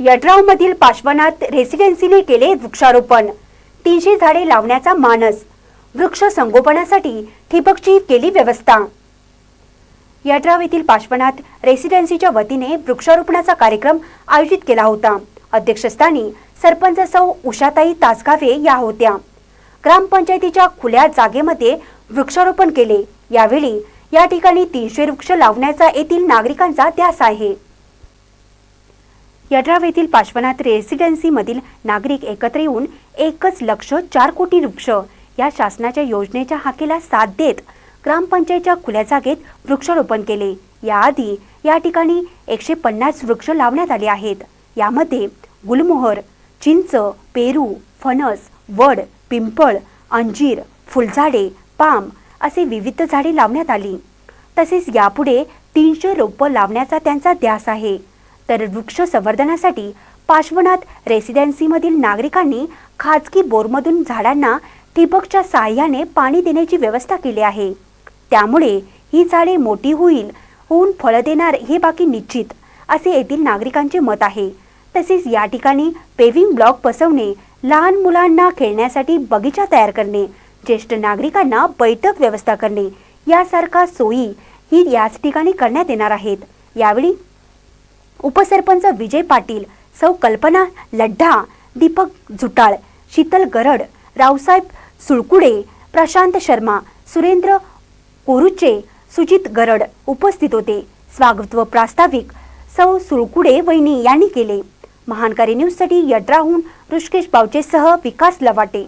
यड्रावमधील पाश्वनाथ रेसिडेन्सीने केले वृक्षारोपण. तीनशे झाडे लावण्याचा मानस. वृक्ष संगोपनासाठी ठिबकची केली व्यवस्था. यड्राव येथील पाश्वनाथ रेसिडेन्सीच्या वतीने वृक्षारोपणाचा कार्यक्रम आयोजित केला होता. अध्यक्षस्थानी सरपंच सौ उषाताई तासगावे या होत्या. ग्रामपंचायतीच्या खुल्या जागेमध्ये वृक्षारोपण केले. यावेळी या ठिकाणी तीनशे वृक्ष लावण्याचा येथील नागरिकांचा ध्यास आहे. यड्राव पाश्वनाथ पार्श्वनाथ रेसिडेन्सीमधील नागरिक एकत्र येऊन एकच लक्ष चार कोटी वृक्ष या शासनाच्या योजनेच्या हाकेला साथ देत ग्रामपंचायतच्या खुल्या जागेत वृक्षारोपण केले. याआधी या ठिकाणी एकशे पन्नास वृक्ष लावण्यात आले आहेत. यामध्ये गुलमोहर चिंच पेरू फणस वड पिंपळ अंजीर फुलझाडे पाम असे विविध झाडे लावण्यात आली. तसेच यापुढे तीनशे रोपं लावण्याचा त्यांचा ध्यास आहे. तर वृक्ष संवर्धनासाठी पार्श्वनाथ रेसिडेन्सीमधील नागरिकांनी खाजगी बोरमधून झाडांना ठिबकच्या साहाय्याने पाणी देण्याची व्यवस्था केली आहे. त्यामुळे ही झाडे मोठी होईल होऊन फळं देणार हे बाकी निश्चित असे येथील नागरिकांचे मत आहे. तसेच या ठिकाणी पेव्हिंग ब्लॉक बसवणे लहान मुलांना खेळण्यासाठी बगीचा तयार करणे ज्येष्ठ नागरिकांना बैठक व्यवस्था करणे यासारखा सोयी ही याच ठिकाणी करण्यात येणार आहेत. यावेळी उपसरपंच विजय पाटील सौ कल्पना लड्ढा दीपक झुटाळ शीतल गरड रावसाहेब सुळकुडे प्रशांत शर्मा सुरेंद्र कोरुचे सुजित गरड उपस्थित होते. स्वागत व प्रास्ताविक सौ सुळकुडे वैनी यांनी केले. महानकारी न्यूजसाठी यड्राहून ऋषकेश बावचेसह विकास लवाटे.